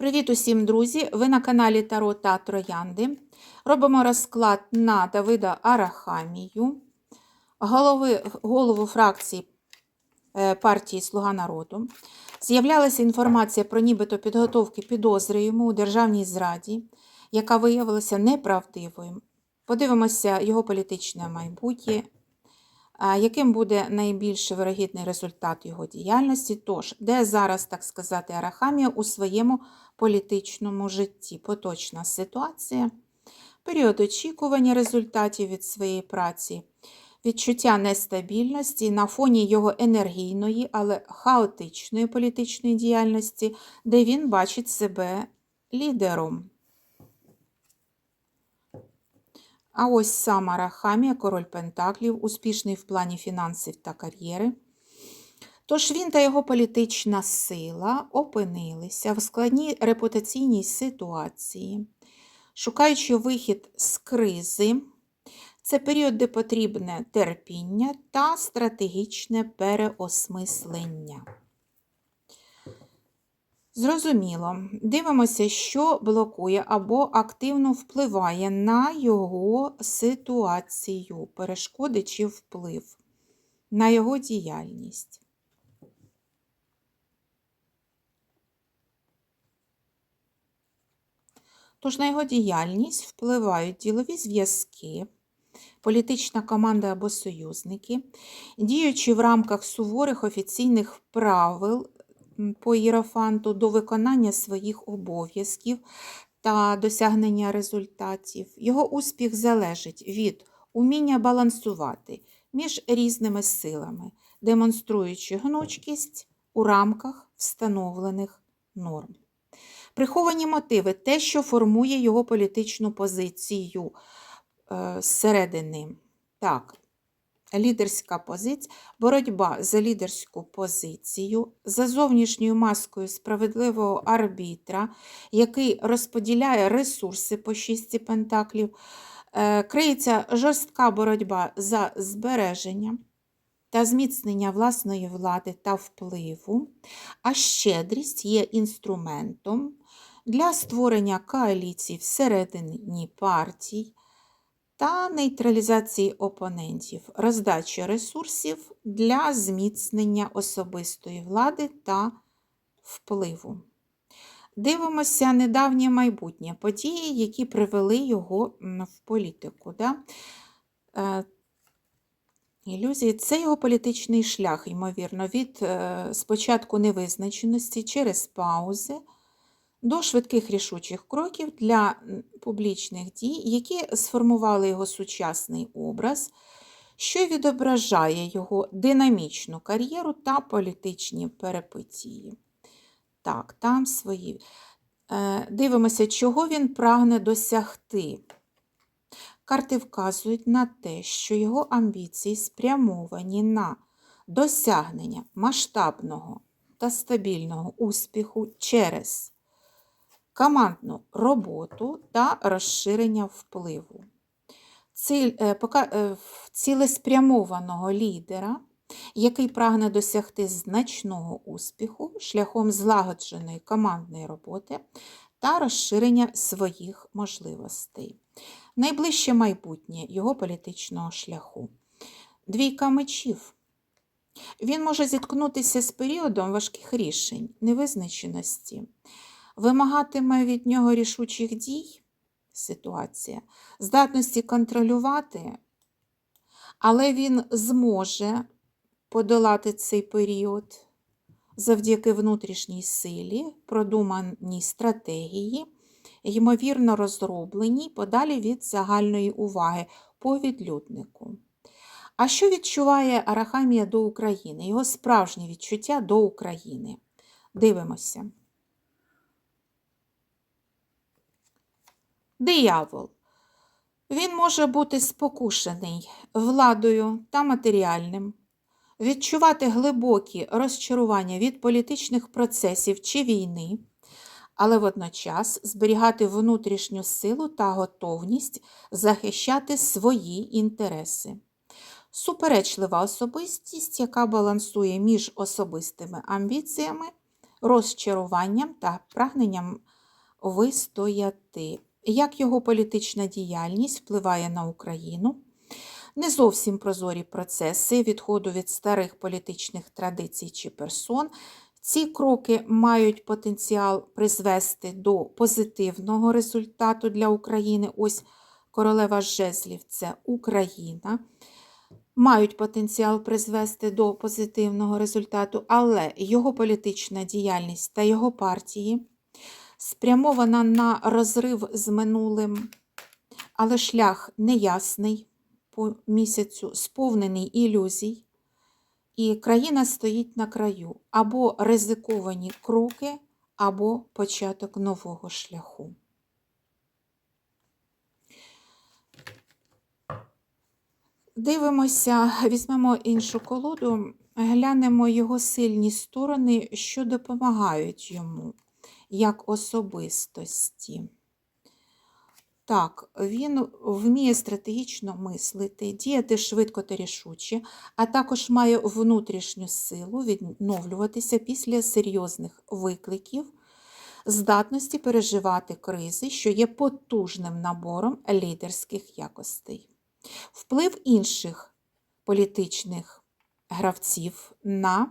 Привіт усім, друзі! Ви на каналі Таро та Троянди. Робимо розклад на Давида Арахамію, голови, голову фракції е, партії Слуга народу. З'являлася інформація про нібито підготовки підозри йому у державній зраді, яка виявилася неправдивою. Подивимося його політичне майбутнє, яким буде найбільш вирогідний результат його діяльності. Тож, де зараз, так сказати, Арахамія у своєму політичному житті? Поточна ситуація, період очікування результатів від своєї праці, відчуття нестабільності на фоні його енергійної, але хаотичної політичної діяльності, де він бачить себе лідером. А ось сам Арахамія, король Пентаклів, успішний в плані фінансів та кар'єри. Тож він та його політична сила опинилися в складній репутаційній ситуації, шукаючи вихід з кризи. Це період, де потрібне терпіння та стратегічне переосмислення. Зрозуміло, дивимося, що блокує або активно впливає на його ситуацію, перешкоди чи вплив, на його діяльність. Тож на його діяльність впливають ділові зв'язки, політична команда або союзники, діючи в рамках суворих офіційних правил по Єрофанту до виконання своїх обов'язків та досягнення результатів. Його успіх залежить від уміння балансувати між різними силами, демонструючи гнучкість у рамках встановлених норм. Приховані мотиви те, що формує його політичну позицію е, зсередини. Так, лідерська позиція, боротьба за лідерську позицію, за зовнішньою маскою справедливого арбітра, який розподіляє ресурси по шісті пентаклів, е, криється жорстка боротьба за збереження та зміцнення власної влади та впливу, а щедрість є інструментом для створення коаліцій всередині партій та нейтралізації опонентів, роздачі ресурсів для зміцнення особистої влади та впливу. Дивимося недавнє майбутнє події, які привели його в політику. Да? Е, Ілюзії це його політичний шлях, ймовірно, від е, спочатку невизначеності через паузи до швидких рішучих кроків для публічних дій, які сформували його сучасний образ, що відображає його динамічну кар'єру та політичні перипетії. Так, там свої. Е, Дивимося, чого він прагне досягти. Карти вказують на те, що його амбіції спрямовані на досягнення масштабного та стабільного успіху через командну роботу та розширення впливу, е, цілеспрямованого лідера, який прагне досягти значного успіху шляхом злагодженої командної роботи та розширення своїх можливостей. Найближче майбутнє його політичного шляху. Двійка мечів. Він може зіткнутися з періодом важких рішень, невизначеності, вимагатиме від нього рішучих дій ситуація, здатності контролювати, але він зможе подолати цей період завдяки внутрішній силі, продуманій стратегії, ймовірно розробленій подалі від загальної уваги по відлюднику. А що відчуває Арахамія до України? Його справжнє відчуття до України. Дивимося. Диявол. Він може бути спокушений владою та матеріальним, відчувати глибокі розчарування від політичних процесів чи війни, але водночас зберігати внутрішню силу та готовність захищати свої інтереси. Суперечлива особистість, яка балансує між особистими амбіціями розчаруванням та прагненням вистояти. Як його політична діяльність впливає на Україну? Не зовсім прозорі процеси відходу від старих політичних традицій чи персон. Ці кроки мають потенціал призвести до позитивного результату для України. Ось королева жезлів це Україна. Мають потенціал призвести до позитивного результату, але його політична діяльність та його партії спрямована на розрив з минулим, але шлях неясний по місяцю, сповнений ілюзій, і країна стоїть на краю або ризиковані кроки, або початок нового шляху. Дивимося, візьмемо іншу колоду, глянемо його сильні сторони, що допомагають йому як особистості. Так, він вміє стратегічно мислити, діяти швидко та рішуче, а також має внутрішню силу відновлюватися після серйозних викликів, здатності переживати кризи, що є потужним набором лідерських якостей. Вплив інших політичних гравців на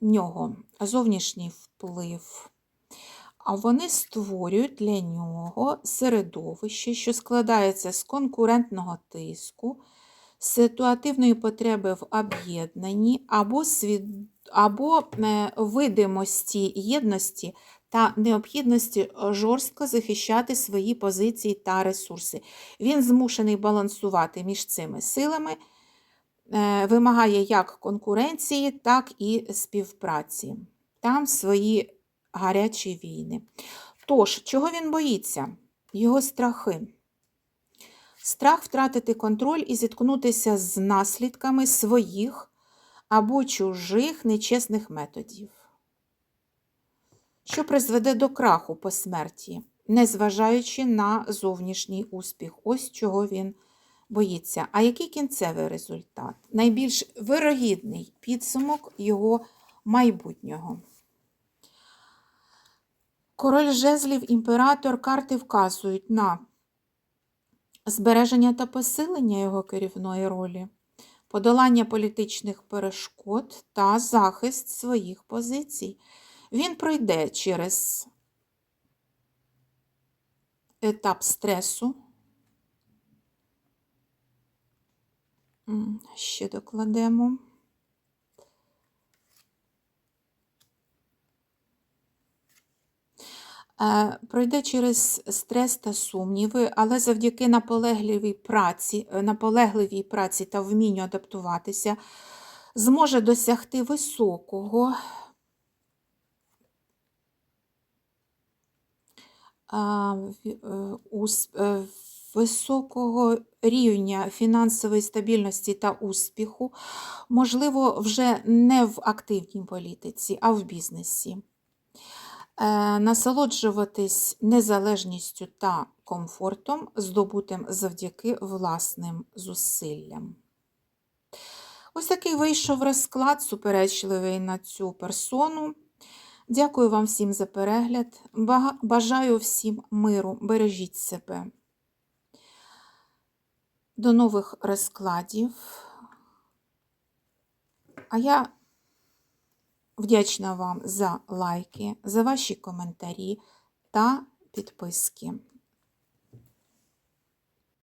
нього, зовнішній вплив. А вони створюють для нього середовище, що складається з конкурентного тиску, ситуативної потреби в об'єднанні або, свід... або е, видимості єдності та необхідності жорстко захищати свої позиції та ресурси. Він змушений балансувати між цими силами, вимагає як конкуренції, так і співпраці. Там свої гарячі війни. Тож, чого він боїться? Його страхи. Страх втратити контроль і зіткнутися з наслідками своїх або чужих нечесних методів, що призведе до краху по смерті, незважаючи на зовнішній успіх. Ось чого він боїться. А який кінцевий результат? Найбільш вирогідний підсумок його майбутнього. Король жезлів, імператор карти вказують на збереження та посилення його керівної ролі, подолання політичних перешкод та захист своїх позицій. Він пройде через етап стресу. Ще докладемо. Е, Пройде через стрес та сумніви, але завдяки наполегливій праці, е, наполегливій праці та вмінню адаптуватися, зможе досягти високого е, високого рівня фінансової стабільності та успіху, можливо, вже не в активній політиці, а в бізнесі. Е, Насолоджуватись незалежністю та комфортом, здобутим завдяки власним зусиллям. Ось такий вийшов розклад, суперечливий на цю персону. Дякую вам всім за перегляд. Бажаю всім миру. Бережіть себе. До нових розкладів. А я вдячна вам за лайки, за ваші коментарі та підписки.